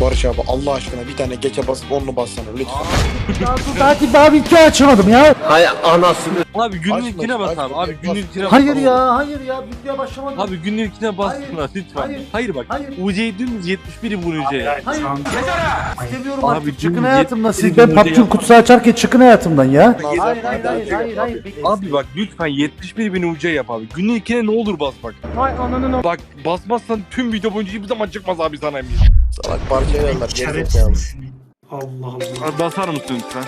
Barış abi Allah aşkına bir tane geçe basıp onlu bassana lütfen. Takip daha video açamadım ya. Abi günlükine Açma, bas abi. Abi günlükine bas. Hayır ya hayır ya videoya başlamadım. Abi günlükine bas Hayır, lütfen. hayır, Hayır, bak. hayır. UC'yi dümdüz 71'i vur UC'ye. Hayır. İstemiyorum Abi, artık çıkın hayatımdan. Siz ben PUBG kutusu açarken çıkın hayatımdan ya. Hayır, Hayır hayır hayır. Abi bak lütfen 71 bin UC yap abi. Günlükine ne olur bas bak. Vay ananın Bak basmazsan tüm video boyunca hiçbir zaman çıkmaz abi sana emin. Salak parça yerler gerizekalı. İşaretsiz. Allah Allah. Basar mısın lütfen?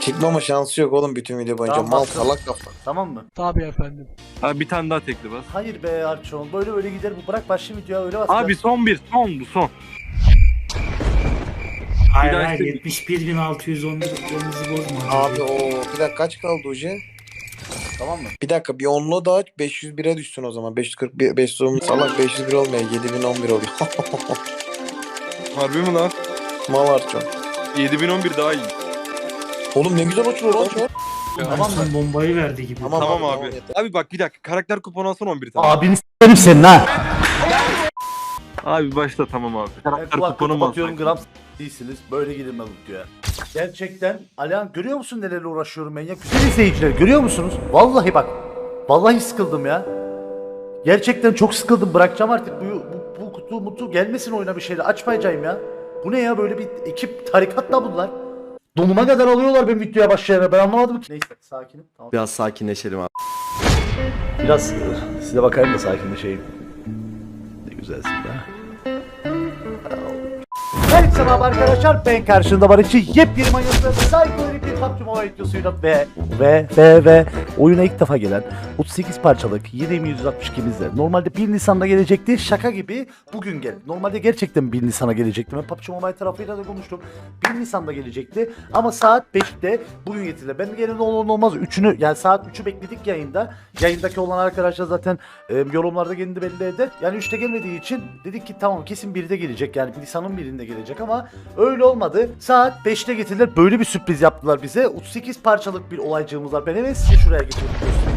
Çıkmama şansı yok oğlum bütün video boyunca. Tamam, Mal bastım. salak kafa. Tamam mı? Abi bir tane daha tekli bas. Hayır be Arçon böyle öyle gider bu bırak başlı videoya öyle bas. Abi son bir son bu son. Hayır daha hayır işte- 71.611 elinizi bozma. Abi o bir dakika kaç kaldı Uji? Tamam mı? Bir dakika bir onlu daha aç 501'e düşsün o zaman. 541 510 salak 501 olmuyor 7011 oluyor. Harbi mi lan? Mal Arçon. 7011 daha iyi. Oğlum ne güzel açılıyor lan. Tamam mı? Bombayı verdi gibi. Tamam. Tamam abi, abi. Abi bak bir dakika karakter kuponu alsana 11 tane. Abini s**erim senin ha. Abi başla tamam abi. Karakter kulaklığı kuponu mu alsak? gram değilsiniz. Böyle girilmez diyor. Gerçekten Alihan görüyor musun nelerle uğraşıyorum ben ya? Güzel izleyiciler görüyor musunuz? Vallahi bak. Vallahi sıkıldım ya. Gerçekten çok sıkıldım. Bırakacağım artık bu, bu, bu kutu mutu gelmesin oyuna bir şeyler. Açmayacağım ya. Bu ne ya böyle bir ekip tarikatla bunlar. Donuma kadar alıyorlar benim videoya başlayana ben anlamadım ki. Neyse sakinim. Tamam. Biraz sakinleşelim abi. Biraz size bakayım da sakinleşeyim. Ne güzelsin be. Herkese merhaba arkadaşlar ben karşında var için yepyeni manyaklı psikolojik bir PUBG Mobile videosuyla ve ve ve ve oyuna ilk defa gelen 38 parçalık 7162'mizle normalde 1 Nisan'da gelecekti şaka gibi bugün gel. Normalde gerçekten 1 Nisan'a gelecekti. Ben PUBG Mobile tarafıyla da konuştum. 1 Nisan'da gelecekti ama saat 5'te bugün getirildi. Ben olur ne olmaz 3'ünü yani saat 3'ü bekledik yayında. Yayındaki olan arkadaşlar zaten e, yorumlarda kendi belli eder. Yani 3'te gelmediği için dedik ki tamam kesin 1'de gelecek yani Nisan'ın birinde gelecek ama öyle olmadı. Saat 5'te getirdiler. Böyle bir sürpriz yaptılar bize. 38 parçalık bir olaycığımız var. Ben hemen size şuraya geçeyim.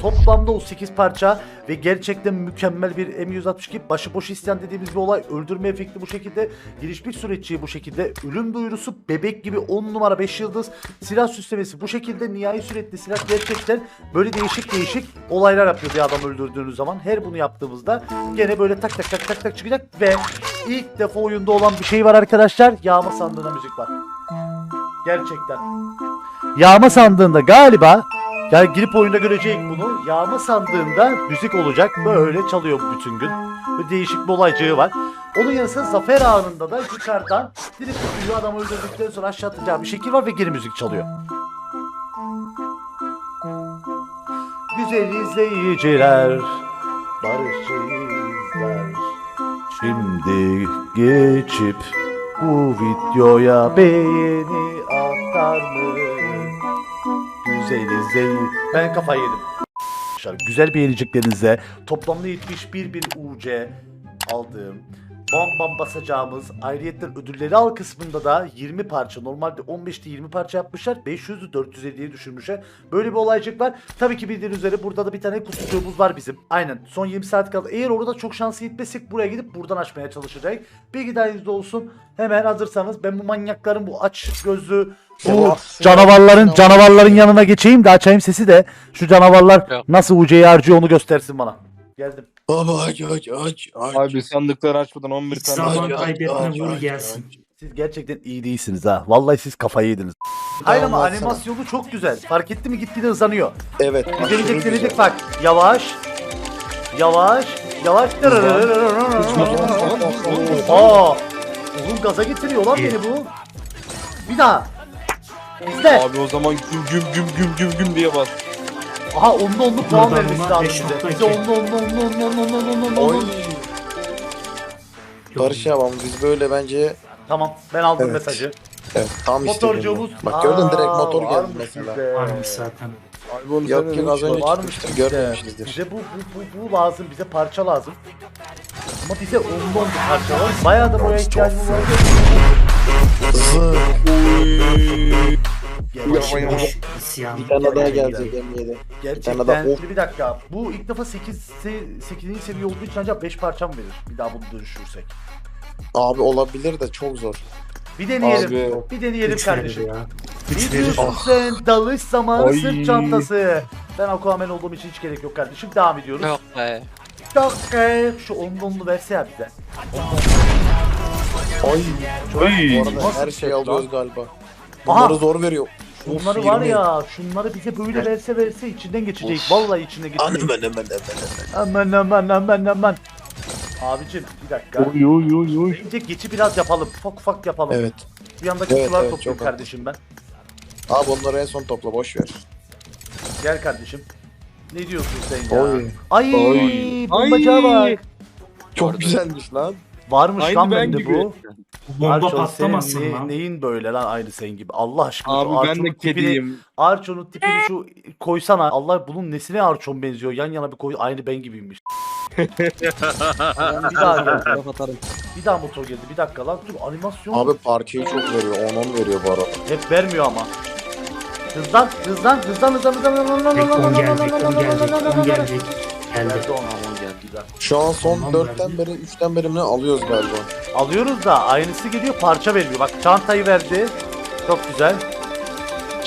Toplamda 38 parça ve gerçekten mükemmel bir M162 başıboş isyan dediğimiz bir olay. Öldürme efekti bu şekilde. Gelişmiş süreççi bu şekilde. Ölüm duyurusu bebek gibi 10 numara 5 yıldız. Silah süslemesi bu şekilde. Nihai sürekli silah gerçekten böyle değişik değişik olaylar yapıyor bir adam öldürdüğünüz zaman. Her bunu yaptığımızda gene böyle tak tak tak tak tak çıkacak ve ilk defa oyunda olan bir şey var arkadaşlar. Yağma sandığına müzik var. Gerçekten. Yağma sandığında galiba yani girip oyunda görecek bunu. Yağma sandığında müzik olacak. Böyle çalıyor bütün gün. Böyle değişik bir olaycığı var. Onun yanı zafer anında da yukarıdan direkt tutuyor adam öldürdükten sonra aşağı atacağı bir şekil var ve geri müzik çalıyor. Güzel izleyiciler, barışçılar. Şimdi geçip bu videoya beğeni atar mı? İzleyin. Ben kafayı yedim. Güzel beğeneceklerinize toplamda 71 bin UC aldığım bam bam basacağımız ayrıyetten ödülleri al kısmında da 20 parça normalde 15'te 20 parça yapmışlar 500'ü 450'ye düşürmüşler. Böyle bir olaycık var. Tabii ki bildiğiniz üzere burada da bir tane kutucuğumuz var bizim. Aynen son 20 saat kaldı. Eğer orada çok şansı yetmezsek buraya gidip buradan açmaya çalışacağız. Bilgi dahilinizde olsun. Hemen hazırsanız ben bu manyakların bu aç gözlü bu Ya, canavarların canavarların yanına geçeyim de açayım sesi de. Şu canavarlar nasıl harcıyor onu göstersin bana. Geldim. Baba aç aç aç aç. Abi sandıkları açmadan 11 Hiç tane zaman aç, kaybetme vur aç, gelsin. Siz gerçekten iyi değilsiniz ha. Vallahi siz kafayı yediniz. Hayır ama animasyonu çok güzel. Fark etti mi gitgide hızlanıyor. Evet. Güzel. deneyecek bak. Yavaş. Yavaş. Yavaş. Aa. Oğlum gaza getiriyor lan beni bu. Bir daha. İzle. Abi o zaman güm güm güm güm güm güm diye bas. Aha onda onlu puan vermesi lazım bize. Bize onda onlu onlu onlu onlu onlu onlu Oy. onlu. Barış abi biz böyle bence Tamam ben aldım Evet. mesajı. evet, tam istediğim Motorcumuz. bu. Bak gördün direkt Aa, motor geldi varmış mesela. bizde. Varmış zaten. Abi onu Yok yok az önce Varmış çıkmıştır bizde. görmemişizdir. Bize bu, bu, bu, bu lazım, bize parça lazım. Ama bize onlu onlu parça lazım. Bayağı da boya ihtiyacımız var. Zı. Yavaş yavaş. yavaş isyan. Bir tane daha Gel, gelecek gel. M7. Gerçekten. Bir tane daha- Şimdi bir dakika. Bu ilk defa 8 8. seviye olduğu için ancak 5 parça mı verir? Bir daha bunu dönüştürürsek. Abi olabilir de çok zor. Bir deneyelim. Abi. Bir deneyelim Üç verir kardeşim. ya. Üç verir. diyorsun sen? Dalış zamanı Ay. sırt çantası. Ben Aquaman olduğum için hiç gerek yok kardeşim. Devam ediyoruz. Yok be. Dakika. Şu onlu onlu verse ya bize. Ay. Bu arada her şeyi alıyoruz galiba. Aha. Bunları zor veriyor. Of, Şunları var 20. ya, şunları bize böyle verse verse içinden geçecek. Vallahi içine geçecek. Aman aman aman aman. Aman aman aman aman. Abicim bir dakika. Oy oy oy oy. Bence geçi biraz yapalım. Ufak ufak yapalım. Evet. Bir yandaki Evet, sular evet, toplayayım çok kardeşim ben. Abi onları en son topla boş ver. Gel kardeşim. Ne diyorsun sen ya? Oy. Ay, Oy. bombacağa Ay. bak. Çok güzelmiş lan. Varmış Aynı lan ben bende gibi. bu. Bomba Arçon, patlamasın senin ne- lan. neyin böyle lan aynı senin gibi. Allah aşkına şu Abi ben Arçon'un de tipini- kediyim. Arçon'un tipini şu koysana. Allah bunun nesine Arçon benziyor? Yan yana bir koy. Aynı ben gibiymiş. bir daha geldi. Bir daha motor geldi. Bir dakika lan. Dur animasyon. Abi parçayı çok veriyor. 10-10 veriyor bu arada. Hep vermiyor ama. Hızlan, hızlan, hızlan, hızlan, hızlan, hızlan, hızlan, Tek hızlan, on hızlan, gelecek, hızlan, on hızlan, gelecek, hızlan, on hızlan. gelecek. Geldi. Geldi ona, on geldi. Güzel. Şu an son Tamam, 4'ten verdi. beri 3'ten beri mi alıyoruz galiba. Alıyoruz da aynısı geliyor parça veriyor. Bak çantayı verdi. Çok güzel.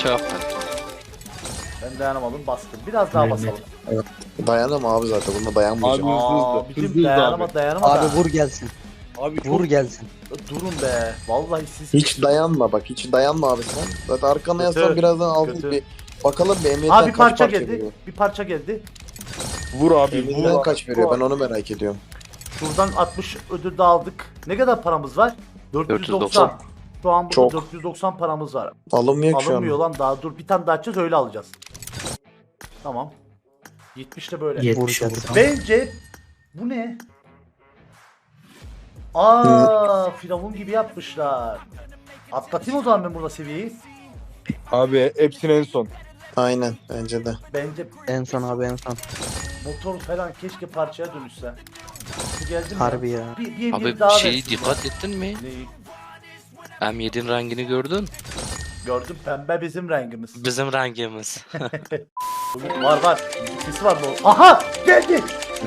Çok. Ben dayanamadım bastım. Biraz daha Evet. basalım. Dayanam abi zaten. Bunda dayanmayacağım. Abi. hızlı hızlı, Aa, bizim hızlı dayanama dayanama Abi da. vur gelsin. Abi çok Vur gelsin. Durun be. Vallahi siz Hiç dayanma bak. Hiç dayanma abi sen. Zaten arkana Kötü, yatsan birazdan aldın kötü. bir. Bakalım bir emniyetten Abi kaç parça parça geldi. veriyor. Bir parça geldi. Vur abi Emniyetten vur. kaç veriyor ben onu merak ediyorum. Şuradan 60 ödül de aldık. Ne kadar paramız var? 490. 490. Şu an burada Çok. 490 paramız var. Alınmıyor ki şu Alınmıyor an. lan daha dur bir tane daha açacağız öyle alacağız. Tamam. 70 de böyle. 70 Vur vurdu. gelsin. Bence bu ne? Aa, firavun gibi yapmışlar. Atlatayım o zaman ben burada seviyeyi. Abi hepsini en son. Aynen bence de. Bence En son abi en son. Motor falan keşke parçaya dönüşse. Bu geldi mi? Harbi ya. Bir, bir, bir Abi daha şeyi versin dikkat ettin mi? Neyi? M7'in rengini gördün? Gördüm pembe bizim rengimiz. Bizim rengimiz. var var. Sesi var bu. Aha geldi.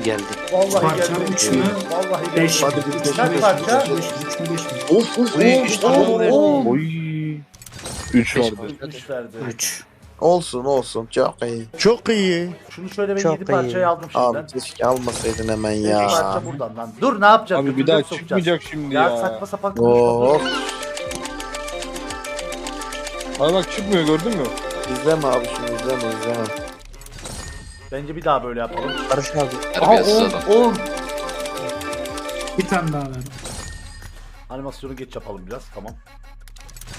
Geldi. Vallahi Parça geldi. üç mü? Vallahi geldi. Beş mi? Hadi bir beş mi? parça. Üç mü, beş mi? Of of of. Oy. 3 Beş vardı. Üç verdi. 3. Olsun olsun çok iyi. Çok iyi. Şunu şöyle ben Çok 7 iyi. parçayı aldım Abi şimdiden. keşke almasaydın hemen 7 ya. parça buradan lan. Dur ne yapacağız? Abi bir daha sokacağız. çıkmayacak şimdi Ya, ya. saçma sapan konuşma. Abi bak çıkmıyor gördün mü? İzleme abi şunu izleme izleme. Bence bir daha böyle yapalım. Barış abi. Terbiyesiz Aha adam. 10 10. Bir tane daha ver. Animasyonu geç yapalım biraz tamam.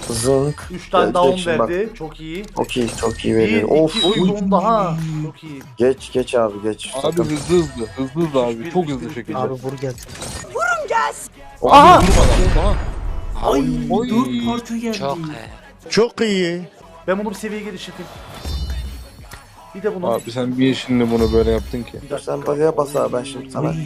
Zınk. 3 tane daha 10 geç şimdi bak. verdi. Çok iyi. Çok iyi çok iyi 1 veriyor. 2 Of. 3 10 daha. Çok iyi. Geç geç abi geç. Abi Sakın. hızlı hızlı. Hızlı hızlı abi. Çok hızlı bir, şekilde. Abi vur. Abi Aha! durmadan. Aha. Ay, Oy. dört parça geldi. Çok he. Çok iyi. Ben bunu bir seviyeye geliştireyim. Bir de bunu Abi sen bir şimdi bunu böyle yaptın ki. bir Dur sen bazaya bas abi ben şimdi sana. Ay,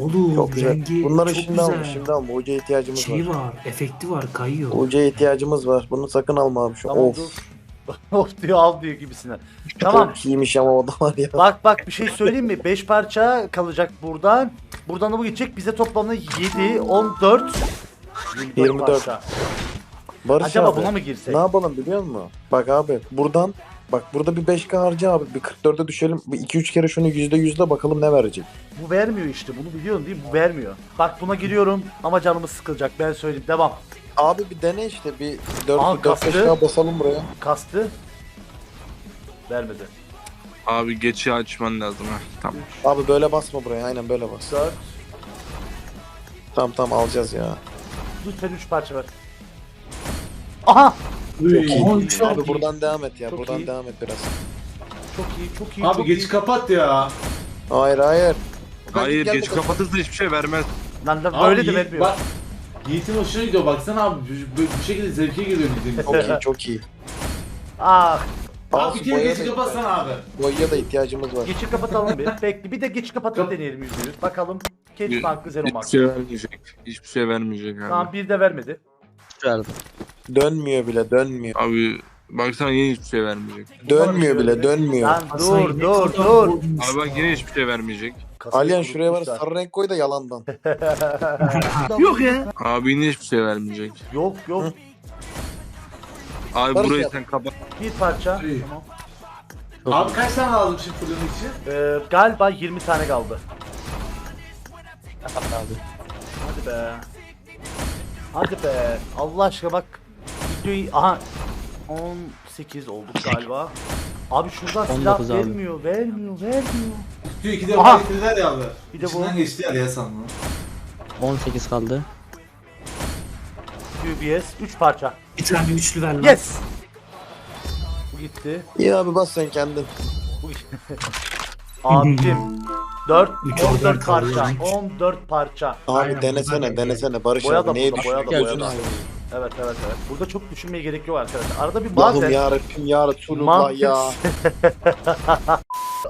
oğlum Çok güzel. rengi Bunları çok şimdi alma güzel. şimdi alma. Ucuya ihtiyacımız Şey var. var, efekti var, kayıyor. Ucuya ihtiyacımız var. Bunu sakın alma abi şu. Tamam of. dur. of diyor al diyor gibisine. Tamam. Çok iyiymiş ama o da var ya. Bak bak bir şey söyleyeyim mi? 5 parça kalacak buradan. Buradan da bu gidecek. Bize toplamda 7, 14, 24. parça. Barış Acaba abi. buna mı girsek? Ne yapalım biliyor musun? Bak abi buradan bak burada bir 5K harca abi. Bir 44'e düşelim. Bir 2-3 kere şunu %100'de bakalım ne verecek. Bu vermiyor işte. Bunu biliyorsun değil mi? Bu vermiyor. Bak buna giriyorum ama canımız sıkılacak. Ben söyleyeyim. Devam. Abi bir dene işte bir Aa, 4 kastı. 4-5K basalım buraya. Kastı. Vermedi. Abi geçi açman lazım ha. Tamam. Abi böyle basma buraya. Aynen böyle bas. 4. Tamam tamam alacağız ya. Lütfen 3 parça ver. Aha! Çok iyi. Aha, üç Abi verdi. buradan devam et ya. Çok buradan iyi. devam et biraz. Çok iyi, çok iyi. Abi çok geç iyi. kapat ya. Hayır hayır. Hayır geç kapatırsa hiçbir şey vermez. Lan lan Abi böyle de Yiğit- vermiyor. Bak, Yiğit'in hoşuna gidiyor baksana abi. Bu, bu- bu şekilde zevke geliyor Yiğit'in. Çok iyi çok iyi. Ah! Abi bir kere geç da- kapatsana abi. Boyaya da ihtiyacımız var. Geçi kapatalım bir. Bekle. Bir de geçi kapatıp deneyelim yüzüğü. Bakalım. Catch markı, zero Hiçbir mark. şey vermeyecek. Hiçbir şey vermeyecek abi. Tamam bir de vermedi. Verdim. Dönmüyor bile dönmüyor. Abi baksana yine hiçbir şey vermeyecek. Dönmüyor bile dönmüyor. Lan dur dur dur. Abi bak yine hiçbir şey vermeyecek. Alihan şuraya var sarı renk koy da yalandan. Yok ya. Abi yine hiçbir şey vermeyecek. Yok yok. Abi Barış burayı yap. sen kapat. Bir parça. Tamam. Abi kaç tane lazım şimdi fırının için? Ee, galiba 20 tane kaldı. Hadi be. Hadi be. Allah aşkına bak. Videoyu aha 18 olduk galiba. Abi şuradan silah 19 abi. vermiyor, vermiyor, vermiyor. Diyor iki de Aha. getirdiler ya abi. Bir de bu. İçinden geçti ya sandım. 18 kaldı. QBS 3 parça. Bir tane üçlü ver lan. Yes. Bu gitti. İyi abi bas sen kendin. Bu gitti. Abicim 4 Üç 14 oradan kaldı parça. yani. 14 parça. Abi Aynen, denesene denesene Barış Boya abi da neye burada, boya da, düşünüyorsun? boya da. Evet evet evet. Burada çok düşünmeye gerek yok arkadaşlar. Arada bir Allah'ım bazen ya Rabbim ya Resulullah ya.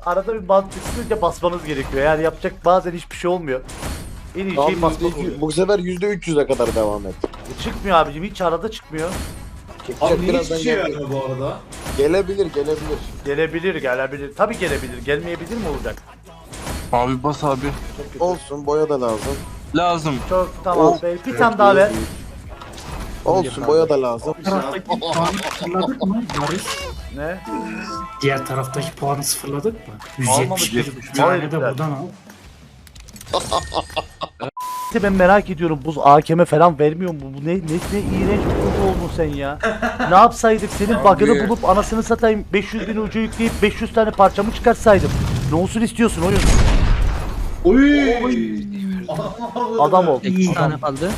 arada bir mantıksızca basmanız gerekiyor. Yani yapacak bazen hiçbir şey olmuyor. En iyi şey basmak yüzde oluyor. bu sefer yüzde 300'e kadar devam et. E, çıkmıyor abicim hiç arada çıkmıyor. Çekecek Abi niye birazdan hiçbir şey vermiyor bu arada? Gelebilir gelebilir. Gelebilir gelebilir. Tabii gelebilir. Gelmeyebilir mi olacak? Abi bas abi. Olsun boya da lazım. Lazım. Çok tamam Oh. be. Bir tane daha ver. Olsun boya da lazım. Taraftaki puanı sıfırladık mı Barış? Ne? Diğer taraftaki puanı sıfırladık mı? Almamış 171. herif. Bir tane de buradan al. Ben merak ediyorum buz AKM falan vermiyor mu? Bu ne ne ne iğrenç bir kutu oldun sen ya. ne yapsaydık senin bug'ını bulup anasını satayım 500 bin ucu yükleyip 500 tane parçamı çıkarsaydım. Ne olsun istiyorsun oyun? Oy! Adam ol. 8 tane kaldı.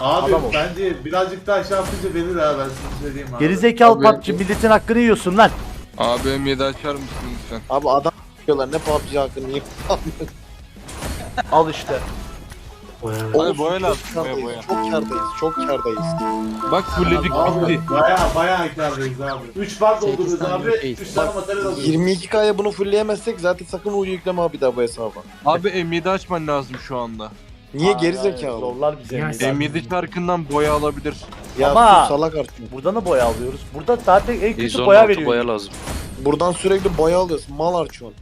Abi Adam ol. bence birazcık daha şey yapınca verir ha ben size söyleyeyim abi. Gerizekalı Abi- PUBG milletin hakkını yiyorsun lan. Abi M7 açar mısın lütfen? Abi adam diyorlar ne PUBG hakkını niye Al işte. Olsun, boya çok lazım, kârdayız, boya, boya. Çok kârdayız çok kârdayız. Bak fulledik bitti. Abi baya baya kârdayız abi. 3 fark tane abi. ülkeyiz. 3 tane materyal alıyoruz. 22K'ya bunu fullleyemezsek zaten sakın ucu yükleme abi daha bu hesaba. Abi M7 açman lazım şu anda. Niye Aa, geri zekalı? Zorlar bize. Ya M7 şarkından boya alabilir. Ya Ama- sus salak artık. Buradan da boya alıyoruz. Burada zaten en kötü 116 boya veriyor. boya lazım. Buradan sürekli boya alıyorsun mal harcıyorsun.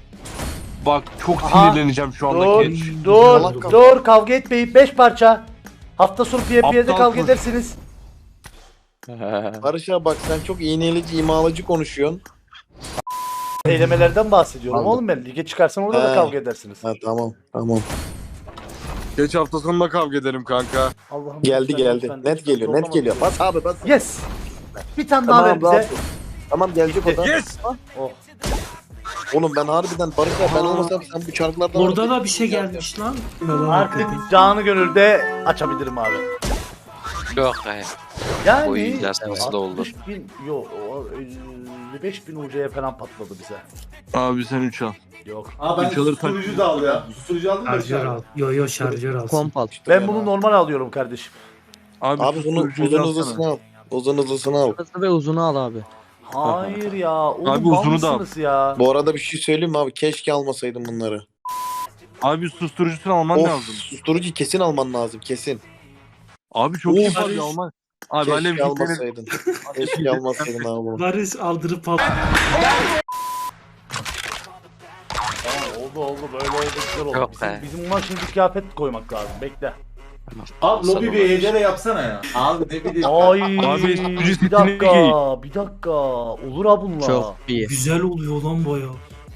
Bak çok Aha. sinirleneceğim şu anda. Dur, Geç. dur, Salak dur, kavga etmeyin. 5 parça. Hafta sonu PvP'de Aptal kavga kuş. edersiniz. Barış abi bak sen çok iğneleyici imalacı konuşuyorsun. Eylemelerden bahsediyorum Aldım. oğlum ben. Lige çıkarsan orada da He. kavga edersiniz. Ha tamam tamam. Geç hafta sonunda kavga ederim kanka. Allah'ım Geldi lütfen, geldi. lütfen, Net lütfen geliyor net zorlama geliyor. Bas abi bas. Yes. Bir tane daha ver Tamam rahat bize. ol. Tamam gelecek o da. Yes! Oh. Oğlum ben harbiden Barış abi ben Aa. olmasam sen bu çarklardan... Burada da bir şey gelmiş lan. Artık canı gönülde açabilirim abi. Yok be. Yani O iyi yansıması da oldu. 60 bin, yok 55 bin UC'ye falan patladı bize. Abi sen 3 al. Yok. Abi ben Üç alır susturucu da al ya. Susturucu aldın mı? Şarjör al. Yo yo şarjör al. Komp al. Ben bunu normal alıyorum kardeşim. Abi, Abi bunu susturucuyu uzun alsana. hızlısını al. Uzun hızlısını al. Hızlı ve uzunu al abi. Hayır ya. Oğlum Abi uzunu da al. mısınız ya? Bu arada bir şey söyleyeyim mi abi? Keşke almasaydım bunları. Abi susturucusunu alman of lazım. susturucu kesin alman lazım kesin. Abi çok Of. iyi abi alman. Abi Keşke almasaydın. Keşke almasaydın abi bunu. Barış aldırıp al. Oldu oldu böyle oldu güzel oldu. Yok Bizim, be. bizim buna şimdi kıyafet koymak lazım. Bekle. Abi lobi bir Sana hecele yapsana ya. Abi ne bileyim. Ay Abi, bir dakika bir dakika olur ha bununla. Çok iyi. Güzel oluyor lan boya.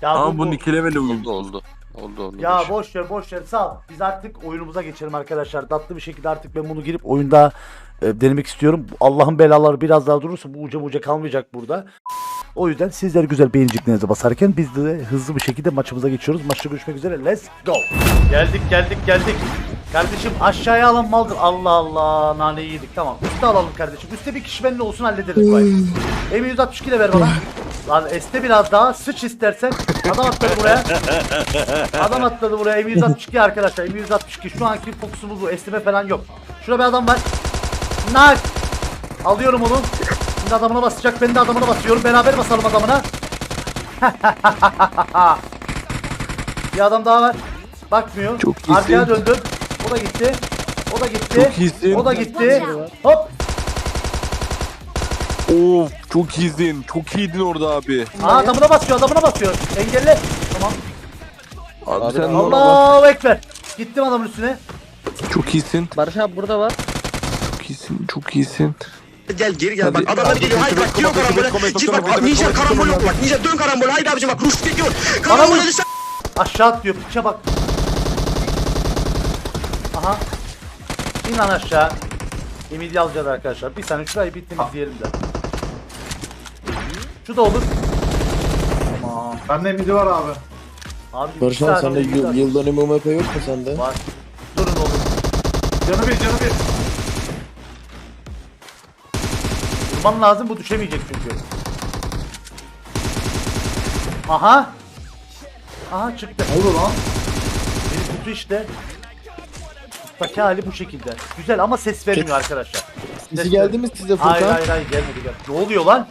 Ya bu, Ama bu- bunun iki leveli uyum. Oldu oldu. Oldu. Ya boş ver boş ver sağ ol. Biz artık oyunumuza geçelim arkadaşlar. Tatlı bir şekilde artık ben bunu girip oyunda e, denemek istiyorum. Allah'ın belaları biraz daha durursa bu uca buca kalmayacak burada. O yüzden sizler güzel beğeniciklerinize basarken biz de hızlı bir şekilde maçımıza geçiyoruz. Maçta görüşmek üzere. Let's go. Geldik geldik geldik. Kardeşim aşağıya alan maldır. Allah Allah naneyi yedik tamam. Üste alalım kardeşim. Üste bir kişi benimle olsun hallederiz burayı. M162 de ver bana. Lan este biraz daha sıç istersen. Adam atladı buraya. Adam atladı buraya. M162 arkadaşlar. M162 şu anki fokusumuz bu. Esneme falan yok. Şurada bir adam var. Nak. Alıyorum onu. Şimdi adamına basacak. Ben de adamına basıyorum. Beraber basalım adamına. bir adam daha var. Bakmıyor. Çok. Arkaya döndüm. O da gitti. O da gitti. Çok. O da gitti. Hop. Of çok iyiydin. Çok iyiydin orada abi. Aa, adamına basıyor. Adamına basıyor. Engelle. Tamam. Abi, Abi, sen Allah- normal Allahu Ekber. Gittim adamın üstüne. çok iyisin. Barış abi burada var. Çok iyisin. Çok iyisin. Gel geri gel bak adamlar geliyor haydi bak giriyor karambole git bak ninja karambol yok bak ninja dön karambol haydi abicim bak Rus geliyor karambole dışarı Aşağı atlıyor. Piçe bak. Aha. İn lan aşağı. Ümidi alacağız arkadaşlar. Bir saniye şurayı bir temizleyelim de. Şu da olur. Tamam. Bende midi var abi. Abi bir Barış abi sende bir yıl, yıldan MMP yok mu sende? Var. Durun oğlum. Canı bir canı bir. Durman lazım bu düşemeyecek çünkü. Aha. Aha çıktı. Oldu lan? Beni kutu işte. Kutudaki hali bu şekilde. Güzel ama ses vermiyor arkadaşlar. Sesi geldi mi size Hayır Furkan? hayır hayır gelmedi gel. Ne oluyor lan?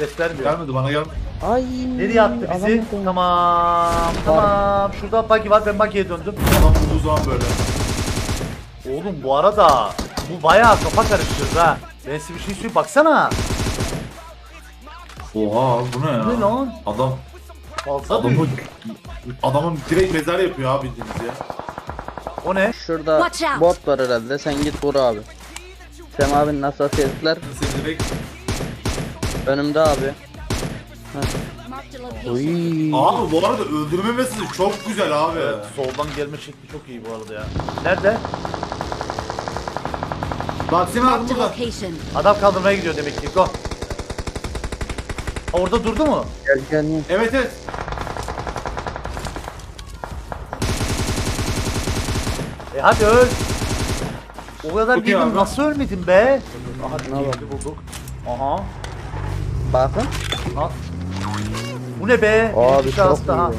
Ses vermiyor. Gelmedi bana gelmedi. Ay. Nereye attı bizi? alamadım. Tamam tamam. Şurada buggy var ben buggy'e döndüm. Adam bulduğu zaman böyle. Oğlum bu arada bu bayağı kafa karıştırdı ha. Ben size bir şey söyleyeyim baksana. Oha abi bu ne ya? Bu ne lan? Adam Fazla adamı büyük. adamın direkt mezar yapıyor abi bildiğiniz ya. O ne? Şurada Watch out. bot var herhalde. Sen git vur abi. Sem abinin hassasiyetler Seni direkt önümde abi. Abi bu arada öldürme çok güzel abi. Evet, soldan gelme şekli çok iyi bu arada ya. Nerede? Bak Sinan abi Marked a burada. location. Adam kaldırmaya gidiyor demek ki. Go. Orada durdu mu? Gel gel gel. Evet evet. E hadi öl. O kadar bildim abi. nasıl ölmedin be? Aha bulduk. Aha. Bakın. Bu ne be? Abi Bir çok şans iyi daha. ya.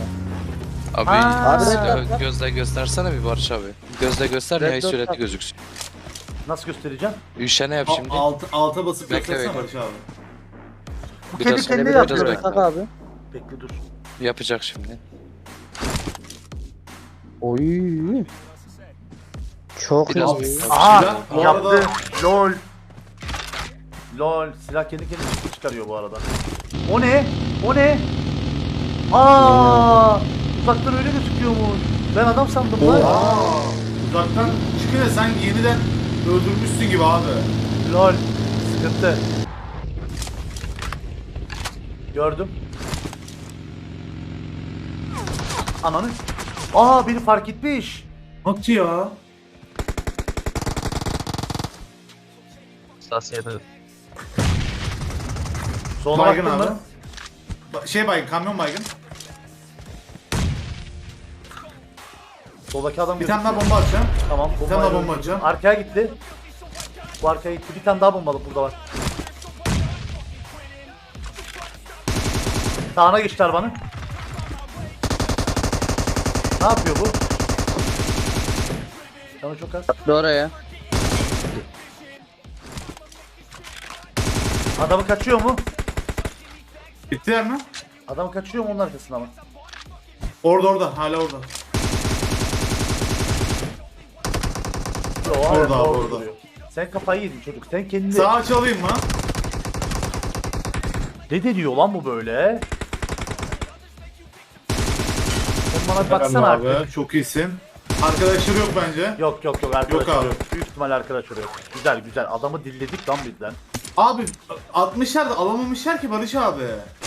Abi Ha. silahı gözle göstersene bir Barış abi. Gözle göster Red nihai dot yap. gözüksün. Nasıl göstereceğim? Üşene yap şimdi. Alt, alta basıp Bekle, göstersene bekle. Barış abi. Bu Biraz kendi sonra, biraz yapıyor. bekle. Tak abi. Bekle dur. Yapacak şimdi. Oy. Çok Biraz iyi. Silah bu yaptı. Lol. Lol. Silah kendi kendine çıkarıyor bu arada. O ne? O ne? Aa! Uzaktan öyle gözüküyormuş. Ben adam sandım lan. Uzaktan çıkınca sen yeniden öldürmüşsün gibi abi. Lol. Sıkıntı. Gördüm. Ananı. Aa beni fark etmiş. Nasıl ya? Sola Baygın abi. mı? Ba- Şey baygın, kamyon baygın. Soldaki adam Bir tane daha bomba atacağım. Tamam. Bir tane daha bomba atacağım. Arkaya gitti. Bu arkaya gitti. Bir tane daha bombalı burada var. Sağına geçti arabanın. Ne yapıyor bu? Canı çok az. Attı oraya. Adamı kaçıyor mu? Bittiler mi? Adamı kaçıyor mu onun arkasında mı? Orada orada, hala orada. Orada abi, orada orada. duruyor. Sen kafayı yedin çocuk. Sen kendini... Sağa çalayım mı? Ne deniyor lan bu böyle? Sen bana bir baksana Helal artık. abi, çok iyisin. Arkadaşları yok bence. Yok yok yok arkadaşlar Yok yok, abi. Büyük ihtimal arkadaşlar yok. Güzel güzel. Adamı dilledik lan bizden. Abi 60'lar da alamamışlar ki Barış abi.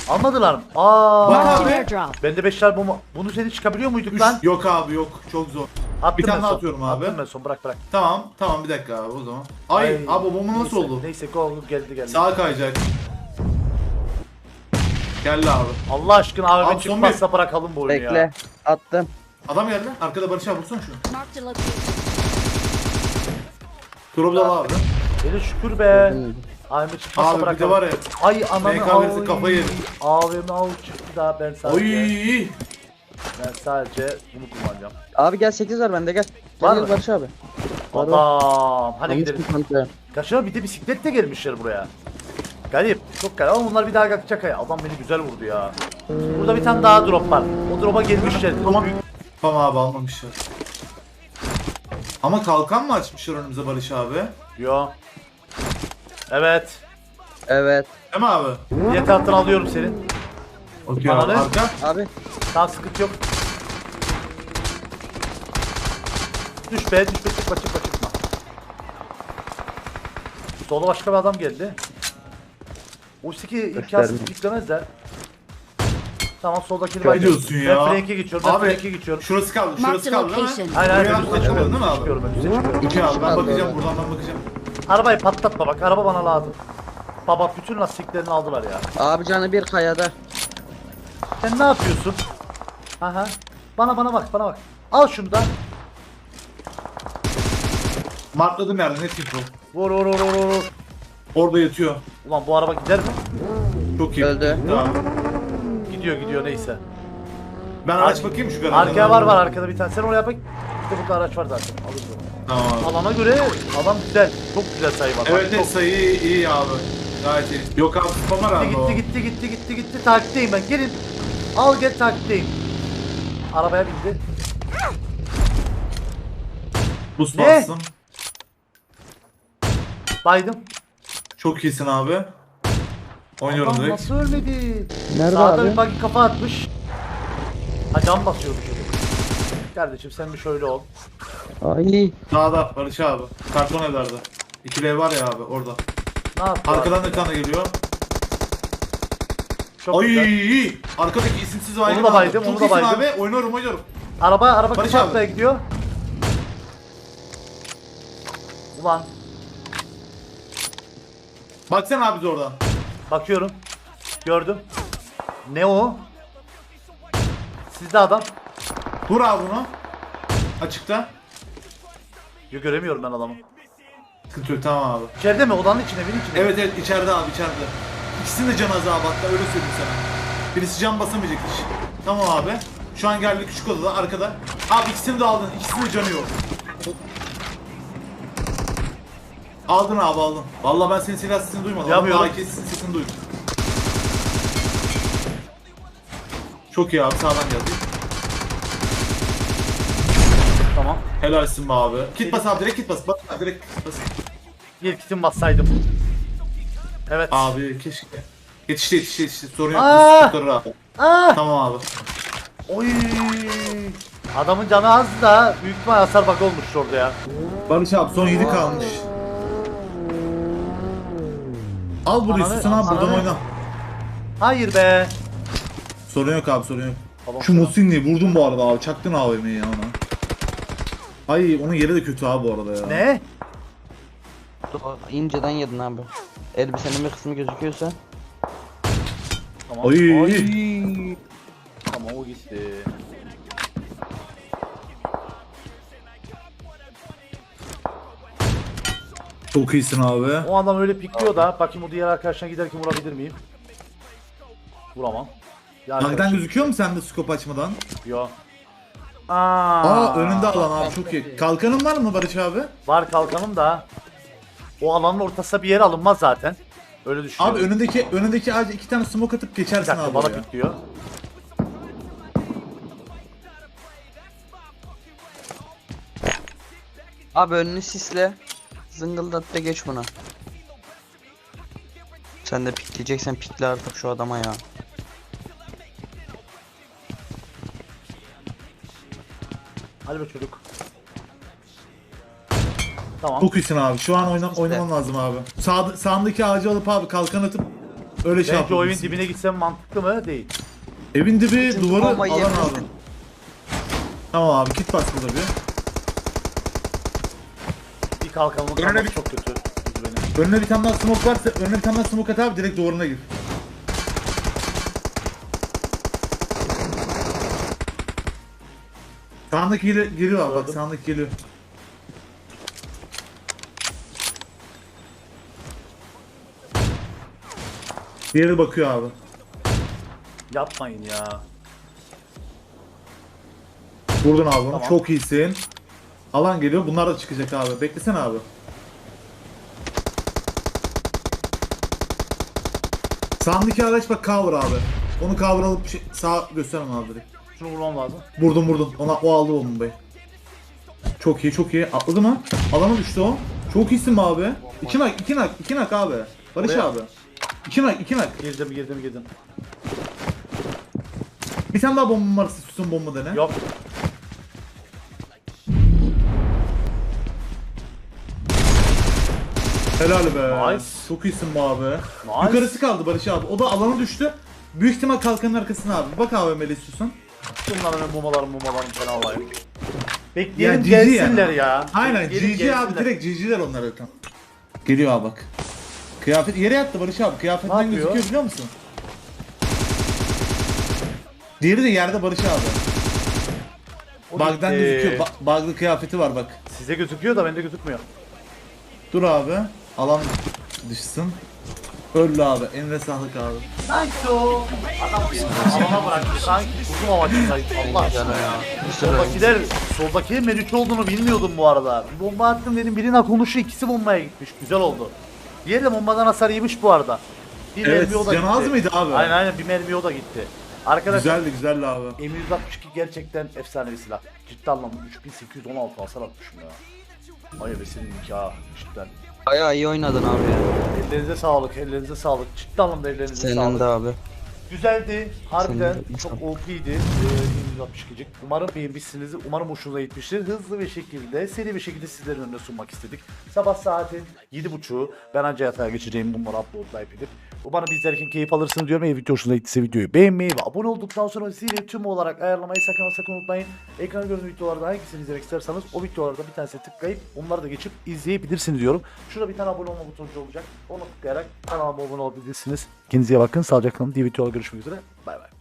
Almadılar mı? Aa. Bak abi. airdrop. Bende beşler bomba. Bunu seni çıkabiliyor muyduk Üç- lan? Yok abi yok, çok zor. Attım bir tane daha son. atıyorum abi. Attım ben son bırak bırak. Tamam, tamam bir dakika abi o zaman. Ay, abi bomba nasıl neyse, oldu? Neyse go geldi geldi. Sağa kayacak. Geldi abi. Allah aşkına Abi, abi çıkmazsa bırakalım bu oyunu Bekle. ya. Attım. Adam geldi. Arkada Barış abi vursana şunu. Drop'da abi. Beni şükür be. Ahmet çıkmazsa Abi bir de bırakalım. var ya. Ay ananı MK verirse kafayı yerim. AVM av çıktı daha ben sadece. Oy. Ben sadece bunu kullanacağım. Abi gel 8 var bende gel. Var Gel mı? gel Barış abi. Var, var. Adam. Hadi gidelim. bir kontrol. Kaşına bir de bisikletle gelmişler buraya. Garip. Çok garip ama bunlar bir daha kalkacak ya. Adam beni güzel vurdu ya. Burada bir tane daha drop var. O drop'a gelmişler. Tamam. Tamam abi almamışlar. Ama kalkan mı açmışlar önümüze Barış abi? Yo. Evet. Evet. Değil mi abi? Diğer taraftan alıyorum senin. Okey abi. Ananı. Arka. Abi Tamam sıkıntı yok. Düş be düş be çıkma çıkma çıkma. Sola başka bir adam geldi. Ultiki imkansız Göstermiyor. yüklemezler. Tamam soldakini Ne diyorsun ya? Ben flank'e geçiyorum. Ben Abi, flank'e geçiyorum. Şurası kaldı. Marked Şurası a kaldı değil mi? location. Hayır hayır Buraya ben çıkıyorum. değil mi abi? Çıkıyorum ben çıkıyorum. Okey abi ben bakacağım buradan ben bakacağım. Arabayı patlatma bak araba bana lazım. Baba bütün lastiklerini aldılar ya. Abi canı bir kayada. Sen ne yapıyorsun? Aha. Bana bana bak bana bak. Al şunu da. Markladım yerde net info. Vur vur vur vur vur. Orada yatıyor. Ulan bu araba gider mi? Çok iyi. Öldü. Tamam. Gidiyor gidiyor neyse. Ben araç bakayım şu garaja. Arkaya var var arkada bir tane. Sen oraya bak. De burada araç var zaten. Alırız onu. Tamam. Alana göre adam güzel. Çok güzel sayı var. Evet Bak, evet çok- sayı iyi, iyi abi. Gayet iyi. Yok abi spam var abi Gitti gitti gitti gitti gitti gitti. Takipteyim ben. Gelin. Al gel takipteyim. Arabaya bindi. Boost Ne? bastım. Baydım. Çok iyisin abi. Oynuyorum Lan direkt. nasıl ölmedi? Nerede Sağda abi? bir buggy kafa atmış. Ha cam basıyor bu çocuk. Kardeşim sen bir şöyle ol. Ay. Sağda Barış abi. Karton evlerde. İkili ev var ya abi orada. Ne yaptı? Arkadan abi? bir tane geliyor. Çok Ay güzel. arkadaki isimsiz baygın Onu da baydım, onu da baydım. abi. Oynuyorum oynuyorum. Araba araba Barış abi. atmaya gidiyor. Ulan Baksana abi de oradan. bakıyorum. Gördüm. Ne o? Sizde adam. Vur abi bunu. Açıkta. Yo, göremiyorum ben adamı. Sıkıntı yok tamam abi. İçeride mi? Odanın içine, evin içine. Evet evet içeride abi içeride. İkisinin de can azabı hatta öyle söyleyeyim sana. Birisi can basamayacak hiç. Tamam abi. Şu an geldi küçük odada arkada. Abi ikisini de aldın. İkisinin de canı yok. Aldın abi aldın. Vallahi ben senin silah sesini duymadım. Yapıyorum. Ama AK'sin sesini duydum. Çok iyi abi sağdan geldi. Tamam. Helalsin be abi. Kit bas abi direkt kit bas. Bak abi, direkt kit bas. Bir kitim bassaydım. Evet. Abi keşke. Yetişti yetişti yetişti. Sorun yok. Aa! Kurtarır abi. Tamam abi. Oy! Adamın canı az da büyük ihtimal hasar bak olmuş orada ya. Barış abi son 7 kalmış. Al burayı Ananı- Susan abi buradan ananı- oyna. Hayır be. Sorun yok abi sorun yok. Tamam, Şu tamam. Musinli'yi vurdum bu arada abi. Çaktın AVM'yi ya ona. Ay onun yeri de kötü abi bu arada ya. Ne? İnceden yedin abi. Elbisenin bir kısmı gözüküyorsa. Tamam. Ay. Tamam o gitti. Çok iyisin abi. O adam öyle pikliyor da bakayım o diğer arkadaşına giderken vurabilir miyim? Vuramam. Ya Hakikaten arkadaşım, gözüküyor mu sende scope açmadan? Yo. Aa, Aa önünde alan abi çok iyi. Kalkanın var mı Barış abi? Var kalkanım da. O alanın ortasına bir yer alınmaz zaten. Öyle Abi düşünüyorum. önündeki önündeki ağaca iki tane smoke atıp bir geçersin dakika abi bana oraya. pikliyor. Abi önünü sisle. Zıngıldat da geç buna. Sen de pikleyeceksen pikle artık şu adama ya. Hadi be çocuk. Tamam. Çok iyisin abi. Şu an oyna, oynaman lazım abi. Sağ, sağındaki ağacı alıp abi kalkan atıp öyle şey Bence o evin yapabilirsin. dibine gitsem mantıklı mı? Değil. Evin dibi Çünkü duvarı bombayı alan yemezdin. abi. Tamam abi kit bas burada bir. Bir kalkanımın Önüne bir- çok kötü. Üzdü beni. Önüne bir tane daha smoke varsa önüne bir tane daha smoke at abi direkt duvarına gir. Sağındaki geliyor, geliyor abi bak sağındaki geliyor. Diğeri bakıyor abi. Yapmayın ya. Vurdun abi. Tamam. Çok iyisin. Alan geliyor. Bunlar da çıkacak abi. Beklesene abi. Sağındaki araç bak cover abi. Onu cover alıp şey, sağ göstermem abi direkt. Şunu vurmam lazım. Vurdum vurdum. Ona o aldı o bombayı. Çok iyi çok iyi. Atladı mı? Alana düştü o. Çok iyisin be abi. İki nak, iki nak, iki nak abi. Barış Oraya. abi. İki nak, iki nak. Girdim girdim girdim. Bir tane daha bomba varsa sütun bomba dene. Yok. Helal be. Nice. Çok iyisin be abi. Nice. Yukarısı kaldı Barış abi. O da alana düştü. Büyük ihtimal kalkanın arkasına abi. Bak abi Melis Susun. Bunların ben mumalarım mumalarım falan alayım. Bekleyelim Ya, GG gelsinler ya. Aynen Bekleyelim GG abi gelsinler. direkt GG'ler onlar zaten. Geliyor abi bak. Kıyafet yere yattı Barış abi. Ne Kıyafetinden yapıyor? gözüküyor biliyor musun? Diğeri de yerde Barış abi. O Bug'dan gitti. gözüküyor. Ba- bug'lı kıyafeti var bak. Size gözüküyor da bende gözükmüyor. Dur abi. Alan düşsün. Öldü abi. Eline sağlık abi. Nice o. Adam alana bırakmış. Sanki uzun amaçlısaydı. Allah aşkına ya. Soldakiler, soldakilerin menüçü olduğunu bilmiyordum bu arada. Bomba attım dedim birine konuşuyor ikisi bombaya gitmiş. Güzel oldu. Diğeri de bombadan hasar yemiş bu arada. Bir Evet, mermi o da gitti. mıydı abi? Aynen aynen bir mermi o da gitti. Arkadaşlar Güzeldi güzeldi abi. M162 gerçekten efsane bir silah. Ciddi anlamda 3816 hasar atmışım ya. Ay besinin nikahı cidden. Bayağı iyi oynadın abi ya. Ellerinize sağlık, ellerinize sağlık. Ciddi anlamda ellerinize Senin sağlık. de abi. Güzeldi. Harbiden Senin de- çok OP'ydi. Ee, 162'cik. Umarım beğenmişsinizdir. Umarım hoşunuza gitmiştir. Hızlı bir şekilde, seri bir şekilde sizlerin önüne sunmak istedik. Sabah saatin 7.30'u ben anca yatağa geçeceğim bunları uploadlayıp edip. Umarım izlerken keyif alırsınız diyorum. Eğer video hoşunuza gittiyse videoyu beğenmeyi ve abone olduktan sonra zili tüm olarak ayarlamayı sakın sakın unutmayın. Ekrana gördüğünüz videolardan hangisini izlemek isterseniz o videolarda bir tanesine tıklayıp onları da geçip izleyebilirsiniz diyorum. Şurada bir tane abone olma butonu olacak. Onu tıklayarak kanalıma abone olabilirsiniz. Kendinize iyi bakın. Sağlıcakla kalın. Diğer videolarda görüşmek üzere. Bay bay.